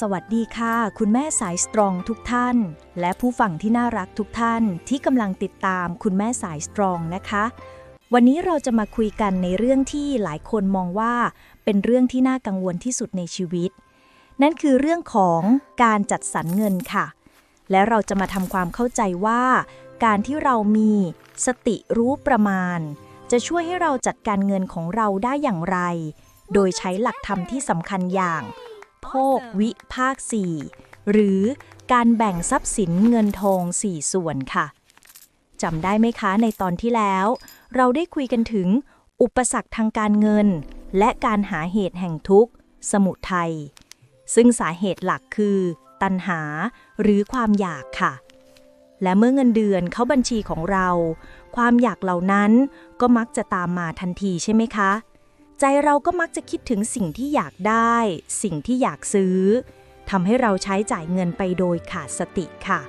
สวัสดีค่ะ คุณแม่สายสตรองทุกท่าน และผู้ฟังที่น่ารักทุกท่านที่กำลังติดตามคุณแม่สายสตรองนะคะ วันนี้เราจะมาคุยกันในเรื่องที่หลายคนมองว่า เป็นเรื่องที่น่ากังวลที่สุดในชีวิต นั่นคือเรื่องของการจัดสรรเงินค่ะ และเราจะมาทำความเข้าใจว่า การที่เรามีสติรู้ประมาณ จะช่วยให้เราจัดการเงินของเราได้อย่างไร โดยใช้หลักธรรมที่สำคัญอย่าง โภควิภาค 4 หรือการแบ่งทรัพย์สินเงินทอง 4 ส่วนค่ะจำได้ไหมคะในตอนที่แล้ว เราได้คุยกันถึง อุปสรรคทางการเงิน และการหาเหตุแห่งทุกข์ สมุทัยซึ่งสาเหตุหลักคือ ตัณหาหรือความอยากค่ะ และเมื่อเงินเดือนเข้าบัญชีของเรา ความอยากเหล่านั้นก็มักจะตามมาทันทีใช่ไหมคะ ใจเราก็มักจะคิดถึงสิ่งที่อยากได้ สิ่งที่อยากซื้อทำให้เราใช้จ่ายเงินไปโดยขาดสติค่ะ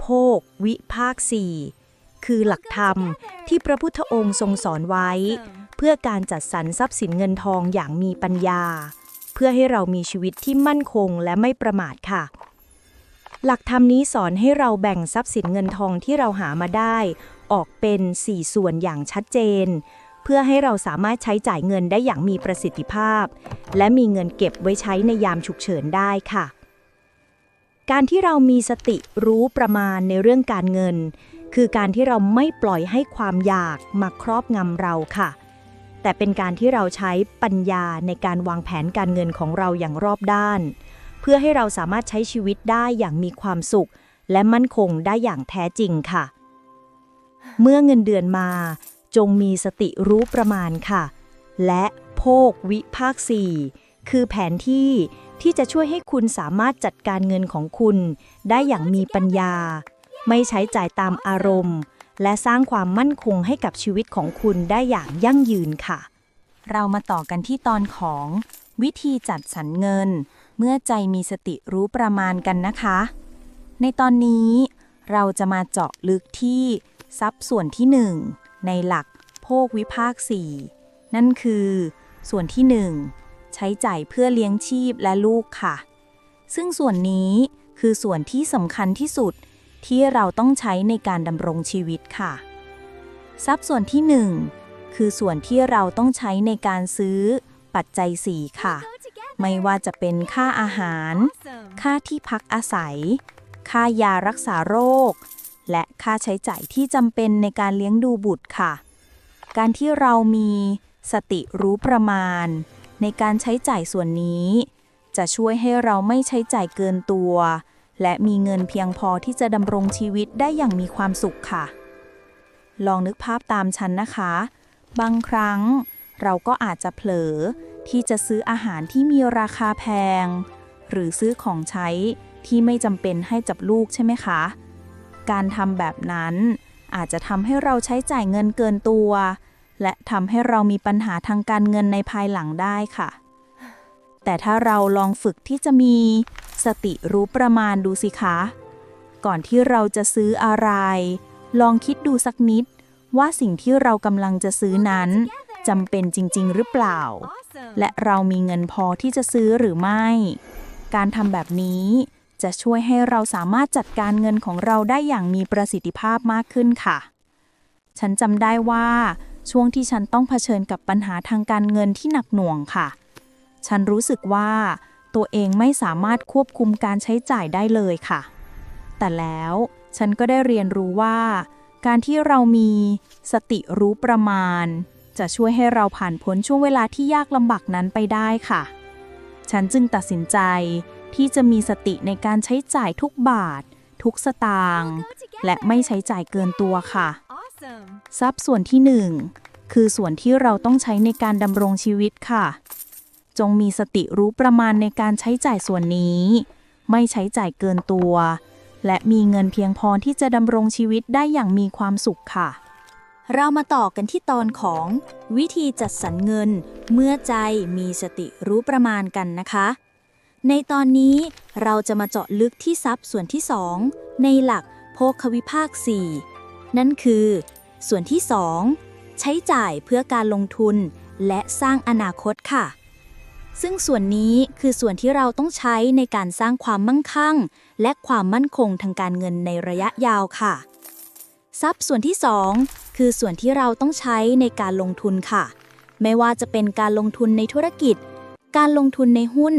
โภควิภาคสี่คือหลักธรรมที่พระพุทธองค์ทรงสอนไว้ เพื่อการจัดสรรทรัพย์สินเงินทองอย่างมีปัญญา เพื่อให้เรามีชีวิตที่มั่นคงและไม่ประมาทค่ะ หลักธรรมนี้สอนให้เราแบ่งทรัพย์สินเงินทองที่เราหามาได้ ออกเป็น 4 ส่วนอย่างชัดเจน เพื่อให้เราสามารถใช้จ่ายเงินได้อย่างมีประสิทธิภาพ และมีเงินเก็บไว้ใช้ในยามฉุกเฉินได้ค่ะ การที่เรามีสติรู้ประมาณในเรื่องการเงิน คือการที่เราไม่ปล่อยให้ความอยากมาครอบงำเราค่ะ แต่เป็นการที่เราใช้ปัญญาในการวางแผนการเงินของเราอย่างรอบด้าน เพื่อให้เราสามารถใช้ชีวิตได้อย่างมีความสุข และมั่นคงได้อย่างแท้จริงค่ะ เมื่อเงินเดือนมา จงมีสติรู้ประมาณค่ะ และโภควิภาคสี่คือแผนที่ที่จะช่วยให้คุณสามารถจัดการเงินของคุณ ได้อย่างมีปัญญา ไม่ใช้จ่ายตามอารมณ์ และสร้างความมั่นคงให้กับชีวิตของคุณได้อย่างยั่งยืนค่ะ เรามาต่อกันที่ตอนของ วิธีจัดสรรเงิน เมื่อใจมีสติรู้ประมาณกันนะคะ ในตอนนี้เราจะมาเจาะลึกที่ทรัพย์ส่วนที่ 1 ในหลักโภควิภาค 4 นั่นคือ ส่วนที่ 1 ใช้จ่ายเพื่อเลี้ยงชีพและลูกค่ะ ซึ่งส่วนนี้คือส่วนที่สำคัญที่สุดที่เราต้องใช้ในการดำรงชีวิตค่ะ ทรัพย์ส่วนที่ 1 คือส่วนที่เราต้องใช้ในการซื้อปัจจัยสี่ค่ะ ไม่ว่าจะเป็นค่าอาหาร ค่าที่พักอาศัย ค่ายารักษาโรค และค่าใช้จ่ายที่จำเป็นในการเลี้ยงดูบุตรค่ะ การที่เรามีสติรู้ประมาณ ในการใช้จ่ายส่วนนี้ จะช่วยให้เราไม่ใช้จ่ายเกินตัว และมีเงินเพียงพอที่จะดำรงชีวิตได้อย่างมีความสุขค่ะ ลองนึกภาพตามฉันนะคะ บางครั้งเราก็อาจจะเผลอที่จะซื้ออาหารที่มีราคาแพง หรือซื้อของใช้ที่ไม่จำเป็นให้จับลูกใช่ไหมคะ การทำแบบนั้น อาจจะทำให้เราใช้จ่ายเงินเกินตัว และทำให้เรามีปัญหาทางการเงินในภายหลังได้ค่ะ แต่ถ้าเราลองฝึกที่จะมีสติรู้ประมาณดูสิคะ ก่อนที่เราจะซื้ออะไร ลองคิดดูสักนิด ว่าสิ่งที่เรากำลังจะซื้อนั้นจำเป็นจริง ๆ หรือเปล่า และเรามีเงินพอที่จะซื้อหรือไม่ การทำแบบนี้ จะช่วยให้เราสามารถจัดการเงินของเราได้อย่างมีประสิทธิภาพมากขึ้นค่ะ ฉันจำได้ว่า ช่วงที่ฉันต้องเผชิญกับปัญหาทางการเงินที่หนักหน่วงค่ะ ฉันรู้สึกว่าตัวเองไม่สามารถควบคุมการใช้จ่ายได้เลยค่ะ แต่แล้วฉันก็ได้เรียนรู้ว่า การที่เรามีสติรู้ประมาณ จะช่วยให้เราผ่านพ้นช่วงเวลาที่ยากลำบากนั้นไปได้ค่ะ ฉันจึงตัดสินใจ ที่จะมีสติในการใช้จ่ายทุกบาท ทุกสตางค์และไม่ใช้จ่ายเกินตัวค่ะ ทรัพย์ส่วนที่หนึ่งคือส่วนที่เราต้องใช้ในการดำรงชีวิตค่ะ จงมีสติรู้ประมาณในการใช้จ่ายส่วนนี้ ไม่ใช้จ่ายเกินตัว และมีเงินเพียงพอที่จะดำรงชีวิตได้อย่างมีความสุขค่ะเรามาต่อกันที่ตอนของวิธีจัดสรรเงิน เมื่อใจมีสติรู้ประมาณกันนะคะ ในตอนนี้เราจะมาเจาะลึกที่ทรัพย์ส่วนที่ 2 ในหลักโภควิภาค 4 นั่นคือ ส่วนที่ 2 ใช้จ่ายเพื่อการลงทุนและสร้างอนาคตค่ะ ซึ่งส่วนนี้คือส่วนที่เราต้องใช้ในการสร้างความมั่งคั่ง และความมั่นคงทางการเงินในระยะยาวค่ะ ทรัพย์ส่วนที่ 2 คือส่วนที่เราต้องใช้ในการลงทุนค่ะ ไม่ว่าจะเป็นการลงทุนในธุรกิจ การลงทุนในหุ้น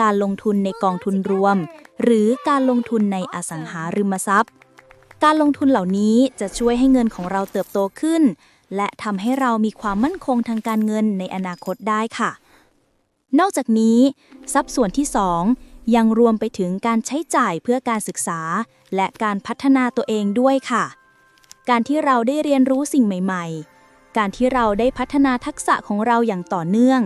การลงทุนในกองทุนรวม หรือการลงทุนในอสังหาริมทรัพย์ การลงทุนเหล่านี้จะช่วยให้เงินของเราเติบโตขึ้น และทำให้เรามีความมั่นคงทางการเงินในอนาคตได้ค่ะ นอกจากนี้ ทรัพย์ส่วนที่ 2 ยังรวมไปถึงการใช้จ่ายเพื่อการศึกษา และการพัฒนาตัวเองด้วยค่ะ การที่เราได้เรียนรู้สิ่งใหม่ ๆ การที่เราได้พัฒนาทักษะของเราอย่างต่อเนื่อง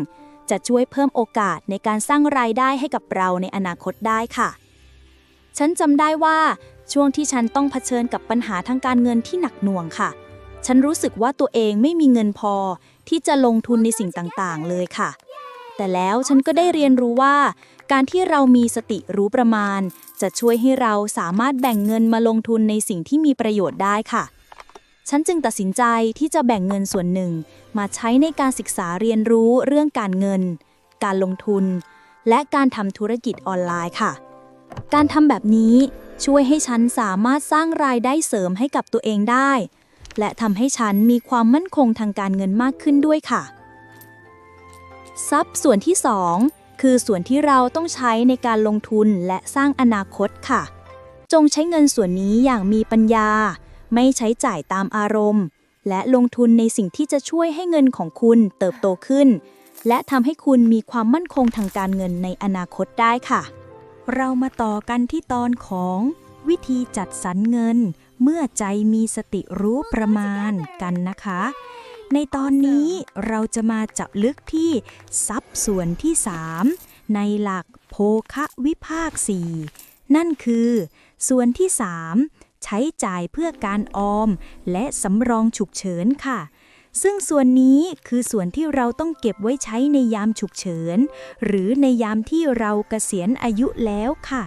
จะช่วยเพิ่มโอกาสในการสร้างรายได้ให้กับเราในอนาคตได้ค่ะ ฉันจำได้ว่าช่วงที่ฉันต้องเผชิญกับปัญหาทางการเงินที่หนักหน่วงค่ะ ฉันรู้สึกว่าตัวเองไม่มีเงินพอที่จะลงทุนในสิ่งต่างๆ เลยค่ะ แต่แล้วฉันก็ได้เรียนรู้ว่า การที่เรามีสติรู้ประมาณ จะช่วยให้เราสามารถแบ่งเงินมาลงทุนในสิ่งที่มีประโยชน์ได้ค่ะ ฉันจึงตัดสินใจที่จะแบ่งเงินส่วนหนึ่ง มาใช้ในการศึกษาเรียนรู้เรื่องการเงิน การลงทุน และการทำธุรกิจออนไลน์ค่ะ การทำแบบนี้ช่วยให้ฉันสามารถสร้างรายได้เสริมให้กับตัวเองได้ และทำให้ฉันมีความมั่นคงทางการเงินมากขึ้นด้วยค่ะ ทรัพย์ส่วนที่ 2 คือส่วนที่เราต้องใช้ในการลงทุนและสร้างอนาคตค่ะ จงใช้เงินส่วนนี้อย่างมีปัญญา ไม่ใช้จ่ายตามอารมณ์ และลงทุนในสิ่งที่จะช่วยให้เงินของคุณเติบโตขึ้น และทำให้คุณมีความมั่นคงทางการเงินในอนาคตได้ค่ะ เรามาต่อกันที่ตอนของ วิธีจัดสรรเงิน เมื่อใจมีสติรู้ประมาณกันนะคะ ในตอนนี้เราจะมาจับลึกที่ทรัพย์ส่วนที่ 3 ในหลักโภคะวิภาค 4 นั่นคือ ส่วนที่ 3 ใช้จ่ายเพื่อการออม และสำรองฉุกเฉินค่ะ ซึ่งส่วนนี้คือส่วนที่เราต้องเก็บไว้ใช้ในยามฉุกเฉิน หรือในยามที่เราเกษียณอายุแล้วค่ะ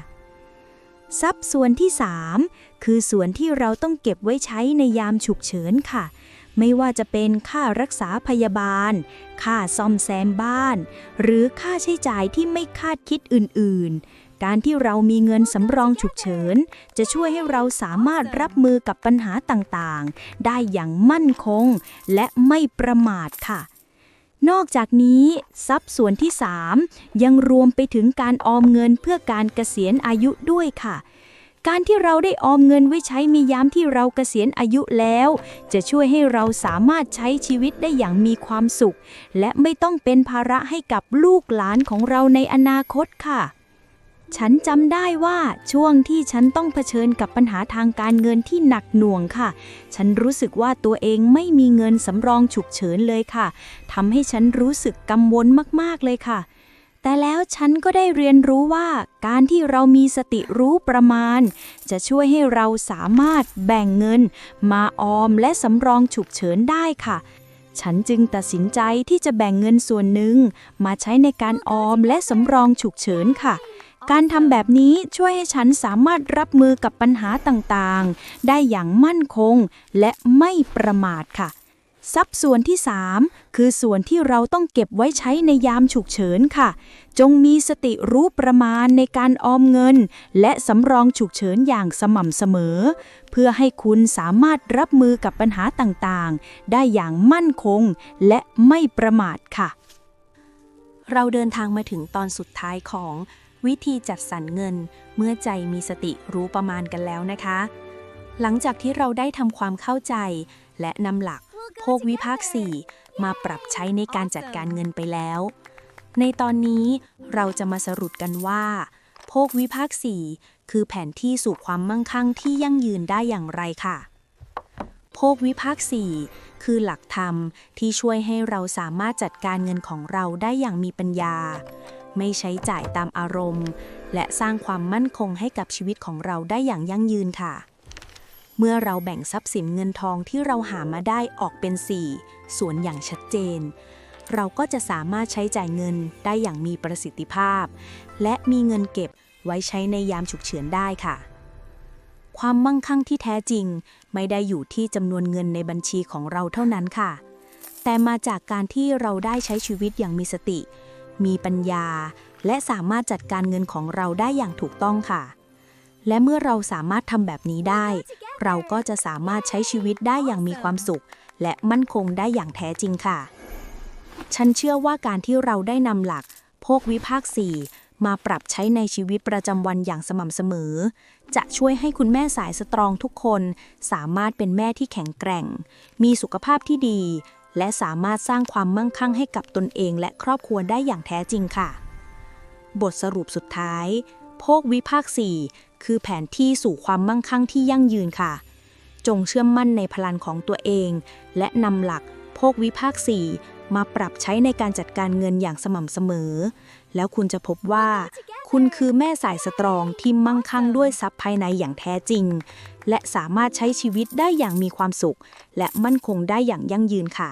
ทรัพย์ส่วนที่ 3 คือส่วนที่เราต้องเก็บไว้ใช้ในยามฉุกเฉินค่ะ ไม่ว่าจะเป็นค่ารักษาพยาบาล ค่าซ่อมแซมบ้าน หรือค่าใช้จ่ายที่ไม่คาดคิดอื่น ๆ การที่เรามีเงินสำรองฉุกเฉิน จะช่วยให้เราสามารถรับมือกับปัญหาต่าง ๆ ได้อย่างมั่นคง และไม่ประมาทค่ะนอกจากนี้ทรัพย์ส่วนที่ 3 ยังรวมไปถึงการออมเงินเพื่อการเกษียณอายุด้วยค่ะ การที่เราได้ออมเงินไว้ใช้มียามที่เราเกษียณอายุแล้ว จะช่วยให้เราสามารถใช้ชีวิตได้อย่างมีความสุข และไม่ต้องเป็นภาระให้กับลูกหลานของเราในอนาคตค่ะ ฉันจำได้ว่าช่วงที่ฉันต้องเผชิญกับปัญหาทางการเงินที่หนักหน่วงค่ะ ฉันรู้สึกว่าตัวเองไม่มีเงินสำรองฉุกเฉินเลยค่ะทำให้ฉันรู้สึกกังวลมากๆเลยค่ะ แต่แล้วฉันก็ได้เรียนรู้ว่าการที่เรามีสติรู้ประมาณ จะช่วยให้เราสามารถแบ่งเงิน มาออมและสำรองฉุกเฉินได้ค่ะ ฉันจึงตัดสินใจที่จะแบ่งเงินส่วนหนึ่ง มาใช้ในการออมและสำรองฉุกเฉินค่ะการทำแบบนี้ช่วยให้ฉันสามารถรับมือกับปัญหาต่างๆ ได้อย่างมั่นคงและไม่ประมาทค่ะ ทรัพย์ส่วนที่ 3 คือส่วนที่เราต้องเก็บไว้ใช้ในยามฉุกเฉินค่ะ จงมีสติรู้ประมาณในการออมเงิน และสำรองฉุกเฉินอย่างสม่ำเสมอ เพื่อให้คุณสามารถรับมือกับปัญหาต่างๆ ได้อย่างมั่นคงและไม่ประมาทค่ะ เราเดินทางมาถึงตอนสุดท้ายของวิธีจัดสรรเงิน เมื่อใจมีสติรู้ประมาณกันแล้วนะคะ หลังจากที่เราได้ทำความเข้าใจ และนำหลัก โภควิภาค 4 มาปรับใช้ในการจัดการเงินไปแล้ว ในตอนนี้เราจะมาสรุปกันว่า โภควิภาค 4 คือแผนที่สู่ความมั่งคั่งที่ยั่งยืนได้อย่างไรค่ะ โภควิภาค 4 คือหลักธรรมที่ช่วยให้เราสามารถจัดการเงินของเราได้อย่างมีปัญญา ไม่ใช้จ่ายตามอารมณ์ และสร้างความมั่นคงให้กับชีวิตของเราได้อย่างยั่งยืนค่ะ เมื่อเราแบ่งทรัพย์สินเงินทองที่เราหามาได้ออกเป็น 4 ส่วนอย่างชัดเจน เราก็จะสามารถใช้จ่ายเงินได้อย่างมีประสิทธิภาพ และมีเงินเก็บไว้ใช้ในยามฉุกเฉินได้ค่ะ ความมั่งคั่งที่แท้จริง ไม่ได้อยู่ที่จำนวนเงินในบัญชีของเราเท่านั้นค่ะ แต่มาจากการที่เราได้ใช้ชีวิตอย่างมีสติ มีปัญญา และสามารถจัดการเงินของเราได้อย่างถูกต้องค่ะ และเมื่อเราสามารถทำแบบนี้ได้ เราก็จะสามารถใช้ชีวิตได้อย่างมีความสุข และมั่นคงได้อย่างแท้จริงค่ะ ฉันเชื่อว่าการที่เราได้นำหลัก โภควิภาคสี่มาปรับใช้ในชีวิตประจำวันอย่างสม่ำเสมอ จะช่วยให้คุณแม่สายสตรองทุกคน สามารถเป็นแม่ที่แข็งแกร่ง มีสุขภาพที่ดี และสามารถสร้างความมั่งคั่งให้กับตนเอง และครอบครัวได้อย่างแท้จริงค่ะ บทสรุปสุดท้าย โภควิภาคสี่คือแผนที่สู่ความมั่งคั่งที่ยั่งยืนค่ะ จงเชื่อมมั่นในพลังของตัวเอง และนำหลักโภควิภาคสี่มาปรับใช้ในการจัดการเงินอย่างสม่ำเสมอ แล้วคุณจะพบว่า คุณคือแม่สายสตรองที่มั่งคั่งด้วยทรัพย์ภายในอย่างแท้จริง และสามารถใช้ชีวิตได้อย่างมีความสุข และมั่นคงได้อย่างยั่งยืนค่ะ